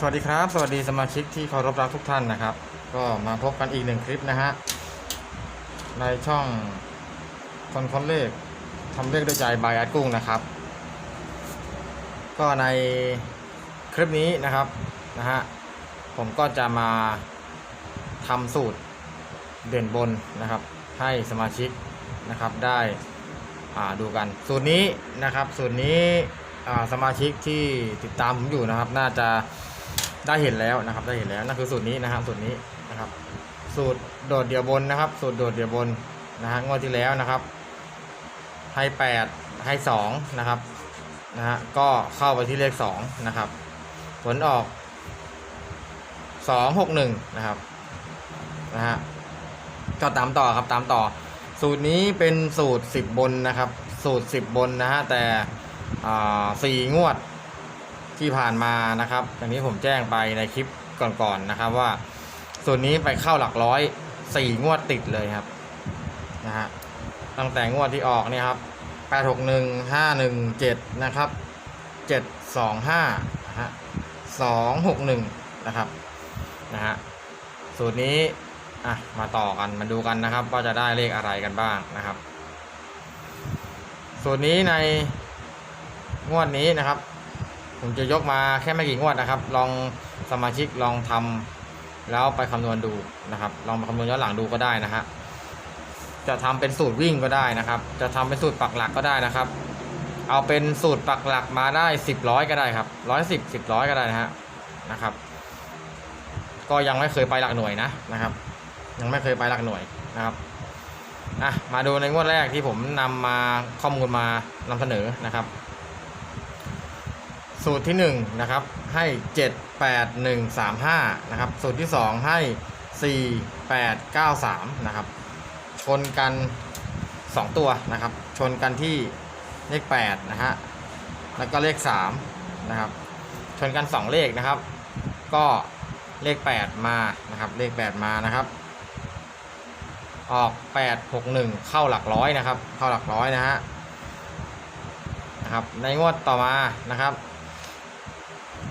สวัสดีครับ สวัสดีสมาชิกที่เคารพรักทุกท่านนะครับ ก็มาพบกันอีกหนึ่งคลิปนะฮะในช่องคนค้นเลขทำเลขด้วยใจบายอาร์ตกุ้งนะครับ ก็ในคลิปนี้นะครับนะฮะผมก็จะมาทำสูตรเด่นบนนะครับ ให้สมาชิกนะครับได้อ่าดูกันสูตรนี้นะครับ สูตรนี้สมาชิกที่ติดตามผมอยู่นะครับ น่าจะ ได้เห็นแล้วนะครับ ได้เห็นแล้วนั่นคือสูตรนี้นะครับสูตรนี้นะครับ สูตรโดดเดี่ยวบนนะครับ สูตรโดดเดี่ยวบนนะฮะงวดที่แล้วนะครับ ให้8ให้2นะครับนะฮะก็เข้าไปที่เลข2นะครับ ผลออก2 6 1นะครับนะฮะก็ตามต่อครับตามต่อ สูตรนี้เป็นสูตร10บนนะครับ สูตร10บนนะฮะแต่สี่งวด ที่ผ่านมานะครับอย่างนี้ผมแจ้งไปในคลิปก่อนๆนะครับว่าสูตรนี้ไปเข้าหลักร้อยสี่งวดติดเลยครับนะฮะตั้งแต่งวดที่ออกเนี่ยครับแปดหกหนึ่งห้าหนึ่งเจ็ดนะครับเจ็ดสองห้าฮะสองหกหนึ่งนะครับนะฮะสูตรนี้อะมาต่อกันมาดูกันนะครับว่าจะได้เลขอะไรกันบ้างนะครับ สูตรนี้ในงวดนี้นะครับ ผมจะยกมาแค่ไม่กี่งวดนะครับ ลองสมาชิกลองทำแล้วไปคำนวณดูนะครับ ลองไปคำนวณย้อนหลังดูก็ได้นะฮะจะทำเป็นสูตรวิ่งก็ได้นะครับ จะทำเป็นสูตรปักหลักก็ได้นะครับ เอาเป็นสูตรปักหลักมาได้สิบร้อยก็ได้ครับร้อยสิบสิบร้อยก็ได้นะฮะนะครับ ก็ยังไม่เคยไปหลักหน่วยนะนะครับ ยังไม่เคยไปหลักหน่วยนะครับอะมาดูในงวดแรกที่ผมนำมาข้อมูลมานำเสนอนะครับ สูตรที่1นะครับให้ 7 8 1 3 5นะครับสูตรที่ 2 ให้ 4 8 9 3นะครับชนกัน 2 ตัวนะครับ ชนกันที่เลข8นะฮะแล้วก็เลข3นะครับชนกัน 2 เลขนะครับ ก็เลข 8 มานะครับเลข 8 มานะครับ ออก 8 6 1 เข้าหลักร้อยนะครับ เข้าหลักร้อยนะฮะนะครับในงวดต่อมานะครับ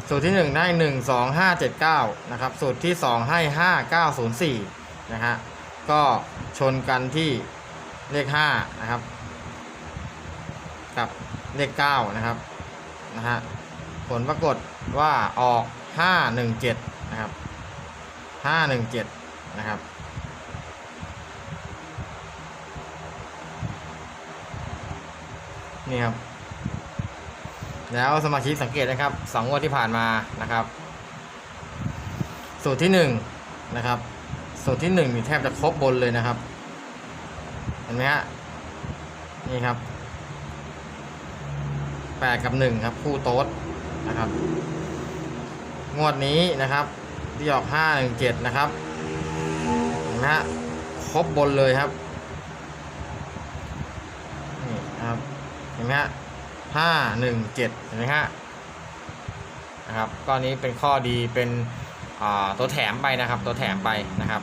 สูตรที่ 1 ได้ 1 2 5 7 9นะครับสูตรที่ 2 ให้ 5 9 0 4นะฮะก็ชนกันที่เลข5นะครับกับเลข9นะครับนะฮะผลปรากฏว่าออก 5 1 7นะครับ5 1 7นะครับนี่ครับ แล้วสมาชิกสังเกตนะครับสองงวดที่ผ่านมานะครับ สูตรที่หนึ่งนะครับ สูตรที่หนึ่งนี่แทบจะครบบนเลยนะครับ เห็นไหมฮะนี่ครับแปดกับหนึ่งครับ คู่โต๊ดนะครับ งวดนี้นะครับที่ออกห้าหนึ่งเจ็ดนะครับเห็นไหมฮะครบบนเลยครับนี่ครับเห็นไหมฮะ ห้าหนึ่งเจ็ดเห็นไหมฮะนะครับก้อนนี้เป็นข้อดีเป็นตัวแถมไปนะครับ ตัวแถมไปนะครับ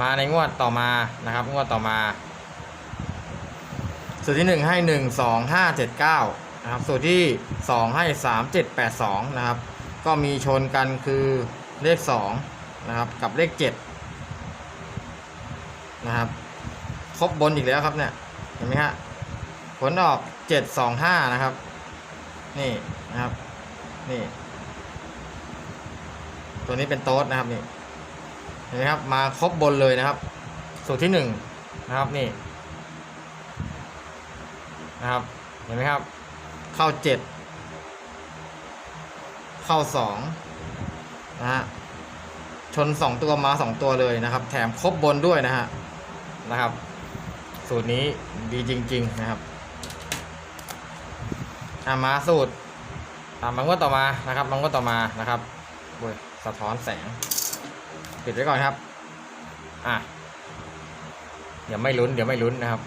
มาในงวดต่อมานะครับ งวดต่อมา สูตรที่หนึ่งให้หนึ่งสองห้าเจ็ดเก้านะครับสูตรที่สองให้สามเจ็ดแปดสองนะครับก็มีชนกันคือเลขสองนะครับกับเลขเจ็ดนะครับครบบนอีกแล้วครับเนี่ยเห็นไหมฮะผลออก เจ็ดสองห้านะครับ นี่นะครับ นี่ ตัวนี้เป็นโต๊ดนะครับนี่เห็นไหมครับ มาครบบนเลยนะครับ สูตรที่หนึ่งนะครับนี่นะครับ เห็นไหมครับ เข้าเจ็ดเข้าสองนะฮะชนสองตัวมาสองตัวเลยนะครับ แถมครบบนด้วยนะฮะนะครับ สูตรนี้ดีจริง ๆ นะครับ อะมาสูตรอะมังก็ต่อมานะครับมังก็ต่อมานะครับโอ้ยสะท้อนแสง ปิดไว้ก่อนครับอะเดี๋ยวไม่ลุ้น เดี๋ยวไม่ลุ้นนะครับ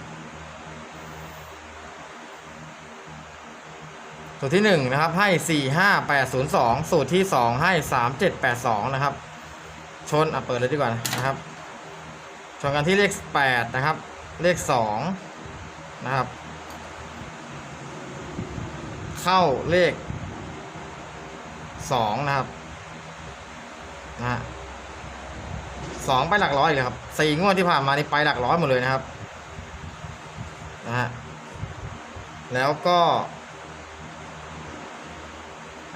สูตรที่หนึ่งนะครับ ให้สี่ห้าแปดศูนย์สองสูตรที่สองให้สามเจ็ดแปดสองนะครับ ชนอะเปิดเลยดีกว่านะครับ ชนกันที่เลขแปดนะครับ เลขสองนะครับ เข้าเลขสองนะครับนะสองไปหลักร้อยเลยครับสี่งวดที่ผ่านมานี่ไปหลักร้อยหมดเลยนะครับนะฮะแล้วก็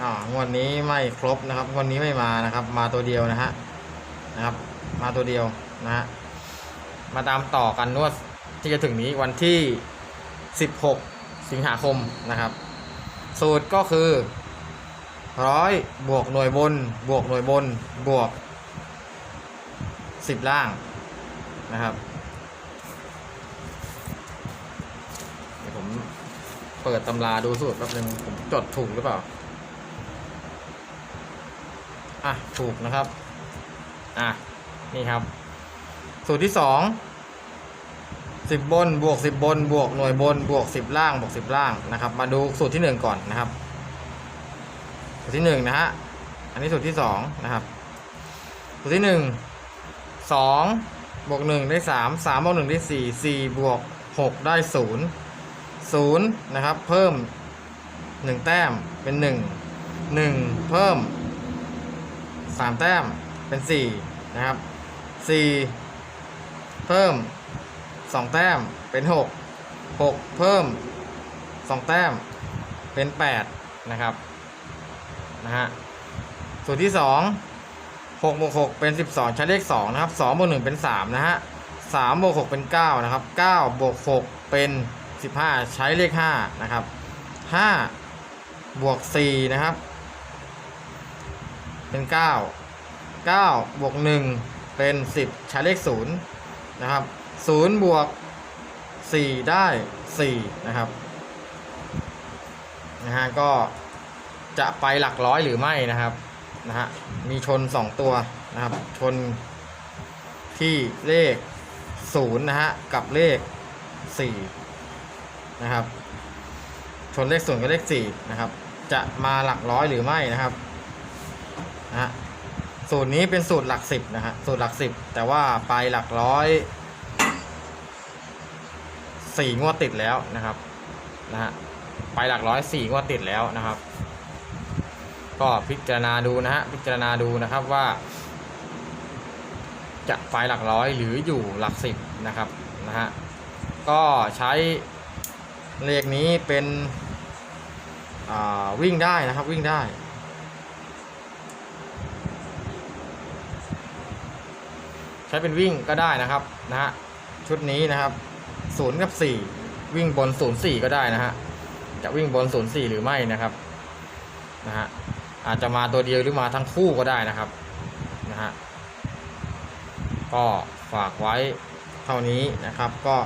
อ่างวดนี้ไม่ครบนะครับงวดนี้ไม่มานะครับ มาตัวเดียวนะฮะนะครับ มาตัวเดียวนะฮะมาตามต่อกันนวดที่จะถึงนี้วันที่ 16 สิงหาคมนะครับ สูตรก็คือร้อยบวกหน่วยบน บวกหน่วยบน บวกสิบล่างนะครับเดี๋ยวผมเปิดตำราดูสูตรแป๊บนึงผมจดถูกหรือเปล่า อะ ถูกนะครับ อะ นี่ครับ สูตรที่สอง สิบบนบวกสิบบนบวกหน่วยบนบวกสิบล่างบวกสิบล่างนะครับ มาดูสูตรที่หนึ่งก่อนนะครับ สูตรที่หนึ่งนะฮะอันนี้สูตรที่สองนะครับ สูตรที่หนึ่งสองบวกหนึ่งได้สามสามบวกหนึ่งได้สี่สี่บวกหกได้ศูนย์ศูนย์นะครับ เพิ่มหนึ่งแต้มเป็นหนึ่งหนึ่งเพิ่มสามแต้มเป็นสี่นะครับสี่เพิ่ม สองแต้มเป็นหกหกเพิ่มสองแต้มเป็นแปดนะครับนะฮะสูตรที่สองหกบวกหกเป็นสิบสองใช้เลขสองนะครับสองบวกหนึ่งเป็นสามนะฮะสามบวกหกเป็นเก้านะครับเก้าบวกหกเป็นสิบห้าใช้เลขห้านะครับห้าบวกสี่นะครับ เป็นเก้าเก้าบวกหนึ่งเป็นสิบใช้เลขศูนย์นะครับ ศูนย์บวกสี่ได้สี่นะครับนะฮะก็จะไปหลักร้อยหรือไม่นะครับนะฮะมีชนสองตัวนะครับ ชนที่เลขศูนย์นะฮะกับเลขสี่นะครับ ชนเลขศูนย์กับเลขสี่นะครับ จะมาหลักร้อยหรือไม่นะครับนะฮะสูตรนี้เป็นสูตรหลักสิบนะฮะสูตรหลักสิบแต่ว่าไปหลักร้อย สี่งวดติดแล้วนะครับนะฮะไปหลักร้อยสี่งวดติดแล้วนะครับ ก็พิจารณาดูนะฮะพิจารณาดูนะครับว่า จะไปหลักร้อยหรืออยู่หลักสิบนะครับนะฮะก็ใช้เลขนี้เป็นวิ่งได้นะครับวิ่งได้ ใช้เป็นวิ่งก็ได้นะครับนะฮะชุดนี้นะครับ ศูนย์กับสี่วิ่งบนศูนย์สี่ก็ได้นะฮะจะวิ่งบนศูนย์สี่หรือไม่นะครับนะฮะอาจจะมาตัวเดียวหรือมาทั้งคู่ก็ได้นะครับนะฮะก็ฝากไว้เท่านี้นะครับก็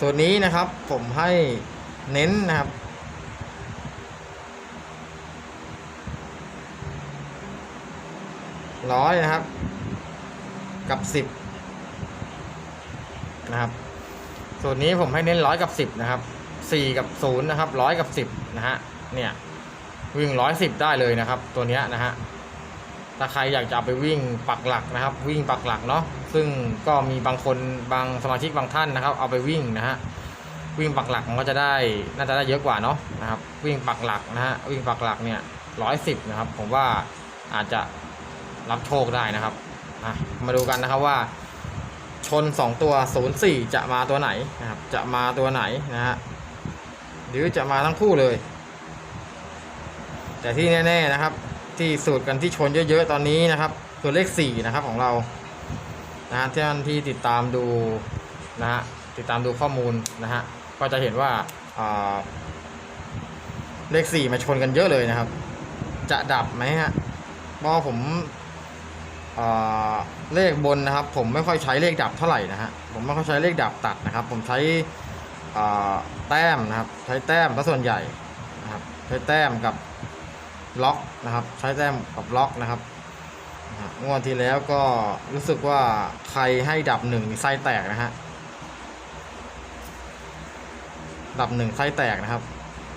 ส่วนนี้นะครับผมให้เน้นนะครับร้อยนะครับ กับสิบ นะครับส่วนนี้ผมให้เน้นร้อยกับสิบนะครับสี่กับศูนย์นะครับร้อยกับสิบนะฮะเนี่ยวิ่งร้อยสิบได้เลยนะครับ ตัวเนี้ยนะฮะถ้าใครอยากจะเอาไปวิ่งปักหลักนะครับ วิ่งปักหลักเนาะซึ่งก็มีบางคนบางสมาชิกบางท่านนะครับ เอาไปวิ่งนะฮะวิ่งปักหลักมันก็จะได้น่าจะได้เยอะกว่าเนาะนะครับ วิ่งปักหลักนะฮะวิ่งปักหลักเนี่ยร้อยสิบนะครับ ผมว่าอาจจะรับโชคได้นะครับมาดูกันนะครับว่า ชน 2 ตัว 04 จะมาตัวไหนนะครับ จะมาตัวไหนนะฮะ หรือจะมาทั้งคู่เลย แต่ที่แน่ๆนะครับ ที่สูตรกันที่ชนเยอะๆตอนนี้นะครับคือเลข 4 นะครับของเรา นะฮะที่ท่านที่ติดตามดูนะฮะ ติดตามดูข้อมูลนะฮะ ก็จะเห็นว่าอ่าเลข 4 มาชนกันเยอะเลยนะครับ จะดับไหมฮะเพราะผม เลขบนนะครับ ผมไม่ค่อยใช้เลขดับเท่าไหร่นะฮะผมไม่ค่อยใช้เลขดับตัดนะครับ ผมใช้แต้มนะครับ ใช้แต้มก็ส่วนใหญ่นะครับ ใช้แต้มกับล็อกนะครับ ใช้แต้มกับล็อกนะครับงวดที่แล้วก็รู้สึกว่าใครให้ดับหนึ่งไส้แตกนะฮะดับหนึ่งไส้แตกนะครับ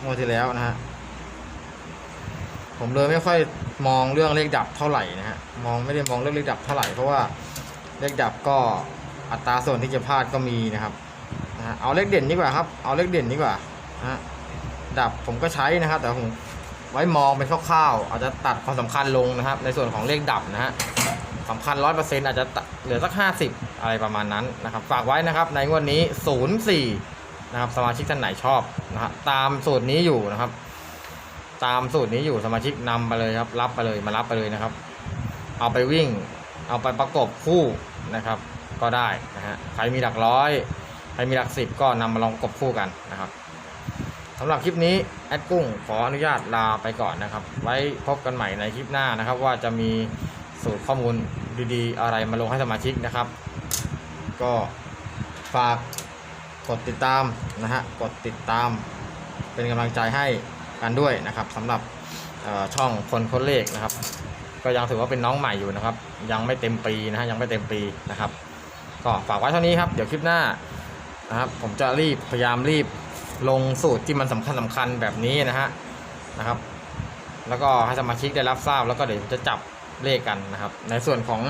งวดที่แล้วนะฮะผมเลยไม่ค่อย มองเรื่องเลขดับเท่าไหร่นะฮะมองไม่ได้มองเรื่องเลขดับเท่าไหร่เพราะว่าเลขดับก็อัตราส่วนที่จะพลาดก็มีนะครับนะฮะเอาเลขเด่นดีกว่าครับ เอาเลขเด่นดีกว่านะฮะดับผมก็ใช้นะครับ แต่ผมไว้มองเป็นคร่าวๆอาจจะตัดความสำคัญลงนะครับ ในส่วนของเลขดับนะฮะสำคัญร้อยเปอร์เซ็นต์อาจจะเหลือสักห้าสิบอะไรประมาณนั้นนะครับ ฝากไว้นะครับในงวดนี้ศูนย์สี่นะครับสมาชิกท่านไหนชอบนะฮะตามสูตรนี้อยู่นะครับ ตามสูตรนี้อยู่สมาชิกนำไปเลยครับ รับไปเลยมารับไปเลยนะครับ เอาไปวิ่ง เอาไปประกบคู่นะครับ ก็ได้นะฮะใครมีหลักร้อยใครมีหลักสิบก็นำมาลองประกบคู่กันนะครับสำหรับคลิปนี้แอดกุ้งขออนุญาตลาไปก่อนนะครับ ไว้พบกันใหม่ในคลิปหน้านะครับ ว่าจะมีสูตรข้อมูลดีๆ อะไรมาลงให้สมาชิกนะครับ ก็ฝากกดติดตามนะฮะกดติดตามเป็นกำลังใจให้ กันด้วยนะครับสำหรับช่องคนค้นเลขนะครับ ก็ยังถือว่าเป็นน้องใหม่อยู่นะครับ ยังไม่เต็มปีนะฮะยังไม่เต็มปีนะครับ ก็ฝากไว้เท่านี้ครับ เดี๋ยวคลิปหน้านะครับ ผมจะรีบพยายามรีบลงสูตรที่มันสำคัญสำคัญแบบนี้นะฮะนะครับ แล้วก็ให้สมาชิกได้รับทราบแล้วก็เดี๋ยวจะจับเลขกันนะครับ ในส่วนของ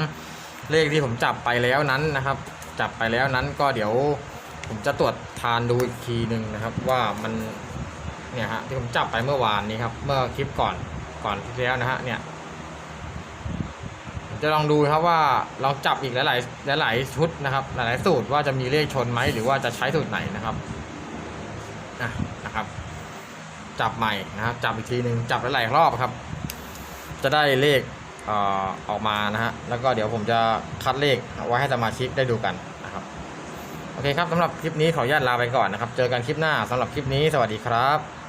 เลขที่ผมจับไปแล้วนั้นนะครับ จับไปแล้วนั้นก็เดี๋ยวผมจะตรวจทานดูอีกทีหนึ่งนะครับ ว่ามัน เนี่ยฮะที่ผมจับไปเมื่อวานนี้ครับ เมื่อคลิปก่อนก่อนที่แล้วนะฮะเนี่ยจะลองดูครับว่าลองจับอีกหลายๆหลายๆชุดนะครับ หลายๆสูตรว่าจะมีเลขชนไหมหรือว่าจะใช้สูตรไหนนะครับอะนะครับ จับใหม่นะครับ จับอีกทีหนึ่งจับหลายๆรอบครับ จะได้เลขเอ่อออกมานะฮะแล้วก็เดี๋ยวผมจะคัดเลขไว้ให้สมาชิกได้ดูกันนะครับโอเคครับสำหรับคลิปนี้ขออนุญาตลาไปก่อนนะครับ เจอกันคลิปหน้าสำหรับคลิปนี้สวัสดีครับ